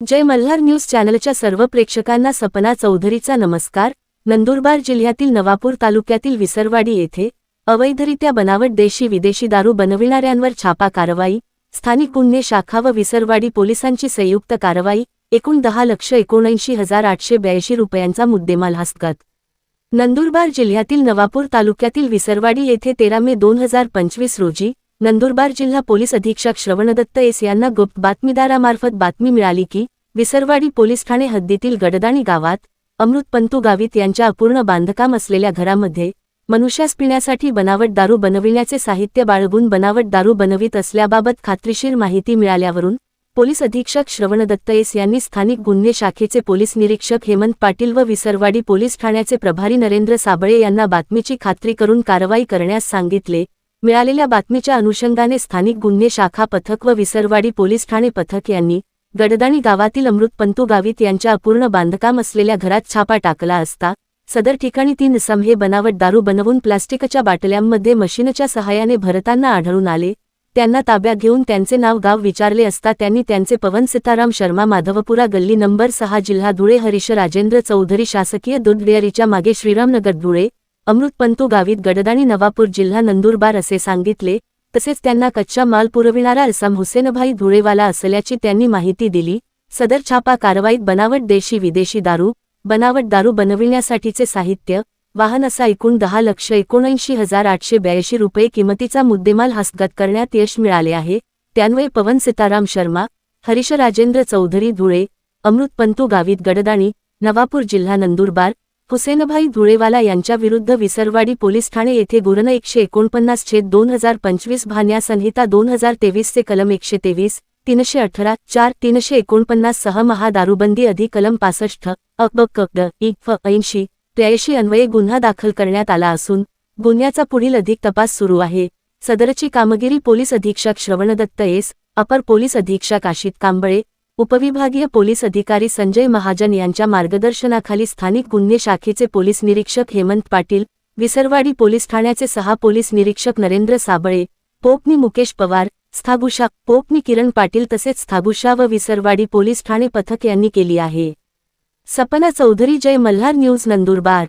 जय Malhar news चॅनलच्या सर्व प्रेक्षकांना सपना चौधरीचा नमस्कार. नंदुरबार जिल्ह्यातील नवापूर तालुक्यातील विसरवाडी येथे अवैधरित्या बनावट देशी विदेशी दारू बनविणाऱ्यांवर छापा कारवाई स्थानिक गुन्हे शाखा व विसरवाडी पोलिसांची संयुक्त कारवाई एकूण दहा लक्ष एकोणऐंशी हजार आठशे ब्याऐंशी रुपयांचा मुद्देमाल हस्तगत. नंदुरबार जिल्ह्यातील नवापूर तालुक्यातील विसरवाडी येथे तेरा मे दोन हजार पंचवीस रोजी नंदुरबार जिल्हा पोलीस अधीक्षक श्रवणदत्त एस यांना गुप्त बातमीदारामार्फत बातमी मिळाली की विसरवाडी पोलीस ठाणे हद्दीतील गडदाणी गावात अमृतपंतू गावित यांच्या अपूर्ण बांधकाम असलेल्या घरामध्ये मनुष्यास पिण्यासाठी बनावट दारू बनविण्याचे साहित्य बाळगून बनावट दारू बनवित असल्याबाबत खात्रीशीर माहिती मिळाल्यावरून पोलीस अधीक्षक श्रवणदत्त एस यांनी स्थानिक गुन्हे शाखेचे पोलीस निरीक्षक हेमंत पाटील व विसरवाडी पोलीस ठाण्याचे प्रभारी नरेंद्र साबळे यांना बातमीची खात्री करून कारवाई करण्यास सांगितले मिळालेल्या बातमीच्या अनुषंगाने स्थानिक गुन्हे शाखा पथक व विसरवाडी पोलीस ठाणे पथक यांनी गडदाणी गावातील अमृतपंतू गावित यांच्या अपूर्ण बांधकाम असलेल्या घरात छापा टाकला असता सदर ठिकाणी तीन सम हे बनावट दारू बनवून प्लास्टिकच्या बाटल्यांमध्ये मशीनच्या सहाय्याने भरताना आढळून आले. त्यांना ताब्यात घेऊन त्यांचे नाव गाव विचारले असता त्यांनी त्यांचे पवन सीताराम शर्मा माधवपुरा गल्ली नंबर सहा जिल्हा धुळे हरीश राजेंद्र चौधरी शासकीय दूध डेअरीच्या मागे श्रीरामनगर धुळे अमृतपंतू गावित गडदाणी नवापूर जिल्हा नंदुरबार असे सांगितले तसेच त्यांना कच्चा माल पुरविणारा असाम हुसेनभाई धुळेवाला असल्याची त्यांनी माहिती दिली. सदर छापा कारवाईत बनावट देशी विदेशी दारू बनावट दारू बनविण्यासाठीचे साहित्य वाहन असा एकूण दहा लक्ष एकोणऐंशी हजार आठशे ब्याऐंशी रुपये किमतीचा मुद्देमाल हस्तगत करण्यात यश मिळाले आहे. त्यान्वये पवन सीताराम शर्मा हरीश राजेंद्र चौधरी धुळे अमृतपंतू गावित गडदाणी नवापूर जिल्हा नंदुरबार हुसेनभाई धुळेवाला यांच्याविरुद्ध विसरवाडी पोलीस ठाणे येथे गुरण एकशे एकोणपन्नास छेद दोन हजार पंचवीस भान्या संहिता दोन हजार तेवीसचे कलम एकशे तेवीस तीनशे अठरा चार तीनशे एकोणपन्नास सह महादारूबंदी अधिक कलम पासष्ट अकबक ड इ फ ऐंशी त्र्याऐंशी अन्वये गुन्हा दाखल करण्यात आला असून गुन्ह्याचा पुढील अधिक तपास सुरू आहे. सदरची कामगिरी पोलीस अधीक्षक श्रवणदत्त एस अपर पोलीस अधीक्षक आशित कांबळे उपविभागीय पोलीस अधिकारी संजय महाजन यांच्या मार्गदर्शनाखाली स्थानिक गुन्हे शाखेचे पोलीस निरीक्षक हेमंत पाटील विसरवाडी पोलीस ठाण्याचे सहा पोलीस निरीक्षक नरेंद्र साबळे पोपनी मुकेश पवार स्थाबुषा पोपनी किरण पाटील तसेच स्थाबुषा व विसरवाडी पोलीस ठाणे पथक यांनी केली आहे. सपना चौधरी जय मल्हार न्यूज नंदुरबार.